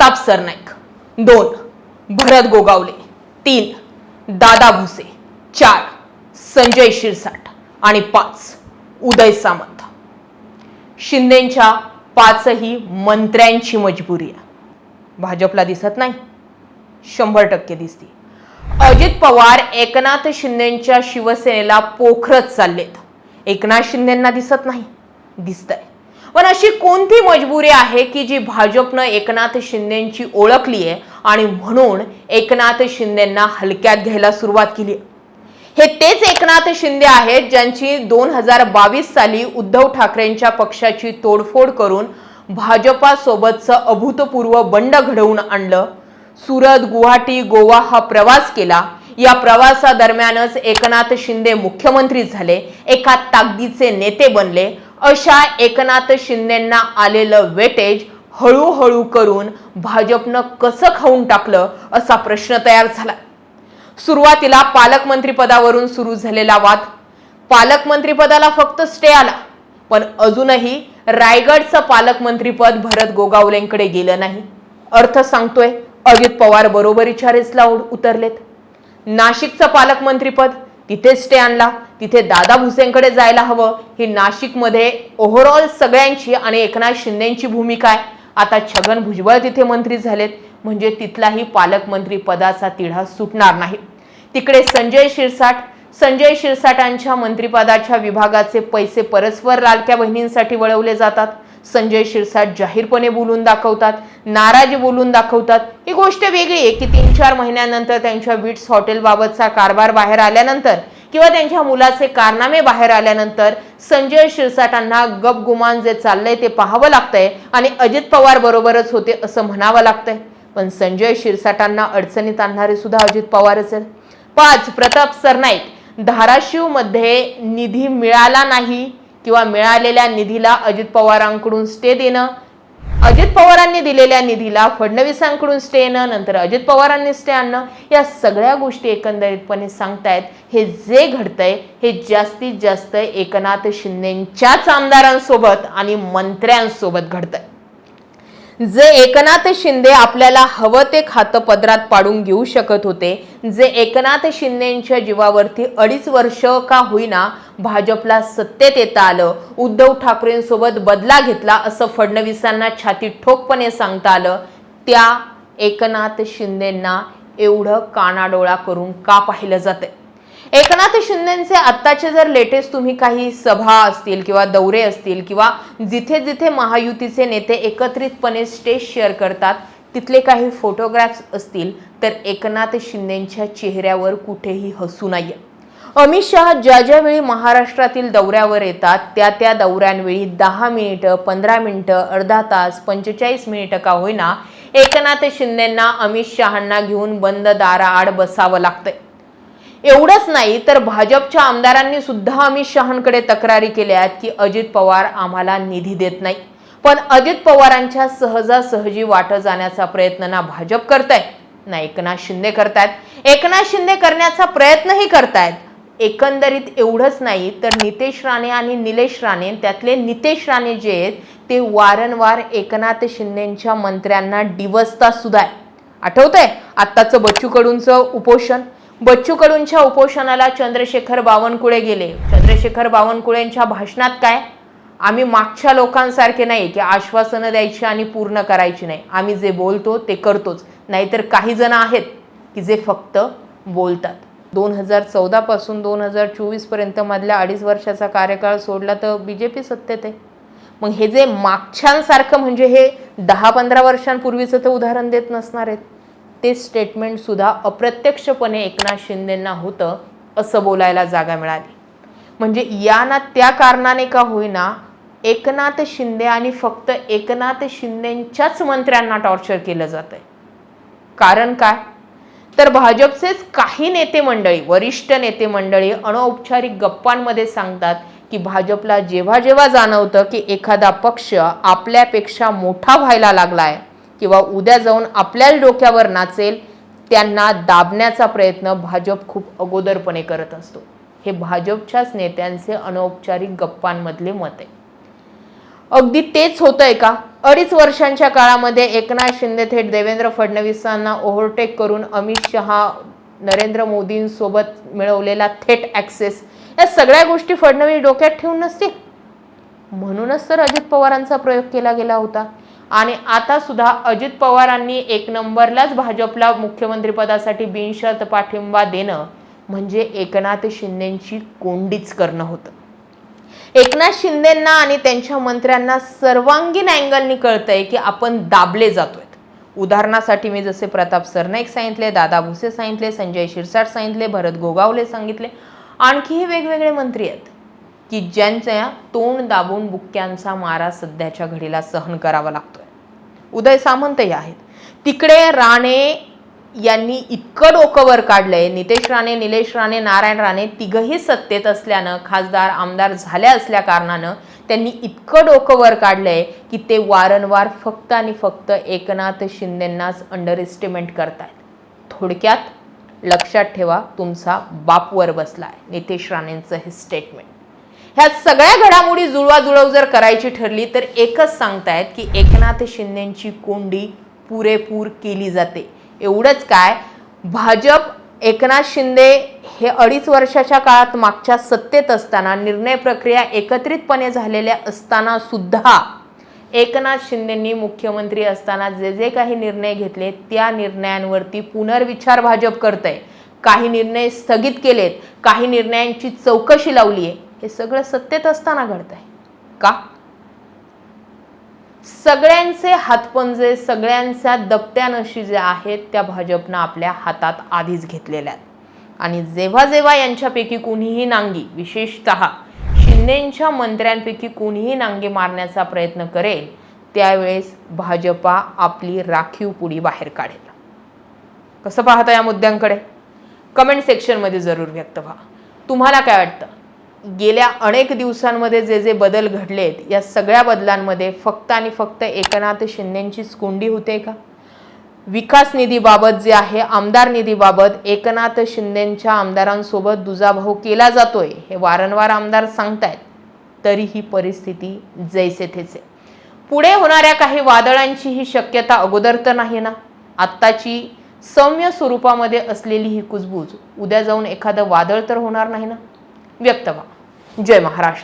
प्रताप सरनाईक. दोन भरत गोगावले. तीन दादा भुसे. चार संजय शिरसाट. आणि पाच उदय सामंत. शिंदेच्या पाचही मंत्र्यांची मजबुरी आहे. भाजपला दिसत नाही. शंभर टक्के दिसते. अजित पवार एकनाथ शिंदेच्या शिवसेनेला पोखरत चाललेत. एकनाथ शिंदेना दिसत नाही. दिसतंय. पण अशी कोणती मजबुरी आहे की जी भाजपनं एकनाथ शिंदेची ओळखली आहे? आणि म्हणून एकनाथ शिंदेना हलक्यात घ्यायला सुरुवात केली हे तेच एकनाथ शिंदे आहेत ज्यांची दोन हजार बावीस साली उद्धव ठाकरेंच्या पक्षाची तोडफोड करून भाजपासोबतचं अभूतपूर्व बंड घडवून आणलं. सुरत गुवाहाटी गोवा हा प्रवास केला. या प्रवासादरम्यानच एकनाथ शिंदे मुख्यमंत्री झाले. एका ताकदीचे नेते बनले. अशा एकनाथ शिंदेंना आलेलं वेटेज हळूहळू करून भाजपनं कसं खाऊन टाकलं असा प्रश्न तयार झाला. सुरुवातीला पालकमंत्री पदावरून सुरू झालेला वाद. पालकमंत्री पदाला फक्त स्टे आला. पण अजूनही रायगडचं पालकमंत्रीपद भरत गोगावलेंकडे गेलं नाही. अर्थ सांगतोय अजित पवार बरोबरीच्या रेसला उतरलेत. नाशिकचं पालकमंत्रीपद तिथे स्टे आणला. तिथे दादा भुसेंकडे जायला हवं. ही नाशिकमध्ये ओव्हरऑल सगळ्यांची आणि एकनाथ शिंदेची भूमिका आहे. आता छगन भुजबळ तिथे मंत्री झालेत. म्हणजे तिथलाही पालकमंत्री पदाचा तिढा सुटणार नाही. तिकडे संजय शिरसाट. संजय शिरसाटांच्या मंत्रिपदाच्या विभागाचे पैसे परस्पर लाडक्या बहिणींसाठी वळवले जातात. संजय शिरसाट जाहीरपणे बोलून दाखवतात नाराजी बोलून दाखवतात. ही गोष्ट वेगळी आहे की तीन चार महिन्यानंतर त्यांच्या विट्स हॉटेलबाबतचा कारभार बाहेर आल्यानंतर किंवा त्यांच्या मुलाचे कारनामे बाहेर आल्यानंतर संजय शिरसाटांना गपगुमान जे चाललंय ते पाहावं लागतंय आणि अजित पवार बरोबरच होते असं म्हणावं लागतंय. पण संजय शिरसाटांना अडचणीत आणणारे सुद्धा अजित पवारच आहेत. पाच प्रताप सरनाईक धाराशिवमध्ये निधी मिळाला नाही किंवा मिळालेल्या निधीला अजित पवारांकडून स्टे देणं अजित पवारांनी दिलेल्या निधीला फडणवीसांकडून स्टे येणं नंतर अजित पवारांनी स्टे आणणं या सगळ्या गोष्टी एकंदरीतपणे सांगतायत. हे जे घडतंय हे जास्तीत जास्त एकनाथ शिंदेच्याच आमदारांसोबत आणि मंत्र्यांसोबत घडतंय. जे एकनाथ शिंदे आपल्याला हवं ते खातं पदरात पाडून घेऊ शकत होते जे एकनाथ शिंदेंच्या जीवावरती अडीच वर्ष का होईना भाजपला सत्तेत येता आलं उद्धव ठाकरेंसोबत बदला घेतला असं फडणवीसांना छाती ठोकपणे सांगता आलं त्या एकनाथ शिंदेंना एवढं कानाडोळा करून का पाहिलं जातं एकनाथ शिंदेचे आत्ताचे जर लेटेस्ट तुम्ही काही सभा असतील किंवा दौरे असतील किंवा जिथे जिथे महायुतीचे नेते एकत्रितपणे स्टेज शेअर करतात तिथले काही फोटोग्राफ्स असतील तर एकनाथ शिंदेच्या चेहऱ्यावर कुठेही हसू नाहीये. अमित शहा ज्या ज्यावेळी महाराष्ट्रातील दौऱ्यावर येतात त्या त्या दौऱ्यांवेळी दहा मिनिटं पंधरा मिनिटं अर्धा तास पंचेचाळीस मिनिटं का होईना एकनाथ शिंदेंना अमित शहांना घेऊन बंद दाराआड बसावं लागतंय. एवढंच नाही तर भाजपच्या आमदारांनी सुद्धा अमित शहांकडे तक्रारी केल्या आहेत की अजित पवार आम्हाला निधी देत नाही. पण अजित पवारांच्या सहजासहजी वाट जाण्याचा प्रयत्न ना भाजप करताय ना एकनाथ शिंदे करतायत. एकनाथ शिंदे करण्याचा प्रयत्नही करतायत. एकंदरीत एवढंच नाही तर नितेश राणे आणि निलेश राणे त्यातले नितेश राणे जे आहेत ते वारंवार एकनाथ शिंदेच्या मंत्र्यांना डिवसता सुद्धा आहे आठवतंय? आत्ताचं बच्चू कडूंचं उपोषण. बच्चू कडूंच्या उपोषणाला चंद्रशेखर बावनकुळे गेले. चंद्रशेखर बावनकुळेंच्या भाषणात काय? आम्ही मागच्या लोकांसारखे नाही की आश्वासनं द्यायची आणि पूर्ण करायची नाही. आम्ही जे बोलतो ते करतोच. नाहीतर काही जण आहेत की जे फक्त बोलतात. दोन हजार चौदापासून दोन हजार चोवीसपर्यंत मधल्या अडीच वर्षाचा कार्यकाळ सोडला तर बी जे पी सत्तेत आहे. मग हे जे मागच्यांसारखं म्हणजे हे दहा पंधरा वर्षांपूर्वीचं तर उदाहरण देत नसणार आहेत. ते स्टेटमेंटसुद्धा अप्रत्यक्षपणे एकनाथ शिंदेंना होतं असं बोलायला जागा मिळाली. म्हणजे या ना त्या कारणाने का होईना एकनाथ शिंदे आणि फक्त एकनाथ शिंदेंच्याच मंत्र्यांना टॉर्चर केलं जात आहे कारण काय? तर भाजपचेच काही नेते मंडळी वरिष्ठ नेते मंडळी अनौपचारिक गप्पांमध्ये सांगतात की भाजपला जेव्हा जेव्हा जाणवतं की एखादा पक्ष आपल्यापेक्षा मोठा व्हायला लागलाय किंवा उद्या जाऊन आपल्याच डोक्यावर नाचेल त्यांना दाबण्याचा प्रयत्न भाजप खूप अगोदरपणे करत असतो. हे भाजपच्याच नेत्यांचे अनौपचारिक गप्पांमधले मत आहे. अगदी तेच होतंय का? अडीच वर्षांच्या काळामध्ये एकनाथ शिंदे थेट देवेंद्र फडणवीसांना ओव्हरटेक करून अमित शहा नरेंद्र मोदींसोबत मिळवलेला थेट ॲक्सेस या सगळ्या गोष्टी फडणवीस डोक्यात ठेवून नसतील? म्हणूनच तर अजित पवारांचा प्रयोग केला गेला होता. आणि आता सुद्धा अजित पवारांनी एक नंबरलाच भाजपला मुख्यमंत्रीपदासाठी बिनशर्त पाठिंबा देणं म्हणजे एकनाथ शिंदेची कोंडीच करणं होतं. एकनाथ शिंदेंना आणि त्यांच्या मंत्र्यांना सर्वांगीण अँगलनी कळतंय की आपण दाबले जातोय उदाहरणासाठी मी जसे प्रताप सरनाईक सांगितले दादा भुसे सांगितले संजय शिरसाट सांगितले भरत गोगावले सांगितले आणखीही वेगवेगळे मंत्री आहेत की ज्यांच्या तोंड दाबून बुक्क्यांचा मारा सध्याच्या घडीला सहन करावा लागतो. उदय सामंतही आहेत. तिकडे राणे यांनी इतकं डोकं वर काढलंय नितेश राणे निलेश राणे नारायण राणे तिघही सत्तेत असल्यानं खासदार आमदार झाल्या असल्या कारणानं त्यांनी इतकं डोकं वर काढलंय की ते वारंवार फक्त आणि फक्त एकनाथ शिंदेंनाच अंडर एस्टिमेट करतायत. थोडक्यात लक्षात ठेवा तुमचा बापवर बसलाय नितेश राणेंचं हे स्टेटमेंट ह्या सगळ्या घडामोडी जुळवाजुळव जर करायची ठरली तर एकच सांगतायत की एकनाथ शिंदेची कोंडी पुरेपूर केली जाते. एवढंच काय भाजप एकनाथ शिंदे हे अडीच वर्षाच्या काळात मागच्या सत्तेत असताना निर्णय प्रक्रिया एकत्रितपणे झालेल्या असताना सुद्धा एकनाथ शिंदेंनी मुख्यमंत्री असताना जे जे काही निर्णय घेतले त्या निर्णयांवरती पुनर्विचार भाजप करतंय. काही निर्णय स्थगित केलेत काही निर्णयांची चौकशी लावली आहे हे सगळं सत्तेत असताना घडतंय. का? सगळ्यांचे हातपंजे सगळ्यांच्या दबत्यानशी जे आहेत त्या भाजपनं आपल्या हातात आधीच घेतलेल्या आहेत. आणि जेव्हा जेव्हा यांच्यापैकी कुणीही नांगी विशेषतः शिंदेच्या मंत्र्यांपैकी कुणीही नांगी मारण्याचा प्रयत्न करेल त्यावेळेस भाजपा आपली राखीव पुडी बाहेर काढेल. कसं पाहता या मुद्द्यांकडे? कमेंट सेक्शनमध्ये जरूर व्यक्त व्हा. तुम्हाला काय वाटतं? गेल्या अनेक दिवसांमध्ये जे जे बदल घडलेत या सगळ्या बदलांमध्ये फक्त आणि फक्त एकनाथ शिंदेंचीच कोंडी होते का? विकास निधीबाबत जे आहे आमदार निधीबाबत एकनाथ शिंदेंच्या आमदारांसोबत दुजाभाव केला जातोय हे वारंवार आमदार सांगतायत. तरी ही परिस्थिती जैसे थेचे पुढे होणाऱ्या काही वादळांची ही शक्यता अगोदर तर नाही ना? आत्ताची सौम्य स्वरूपामध्ये असलेली ही कुजबूज उद्या जाऊन एखादं वादळ तर होणार नाही ना? व्यक्त व्हा. जय महाराष्ट्र.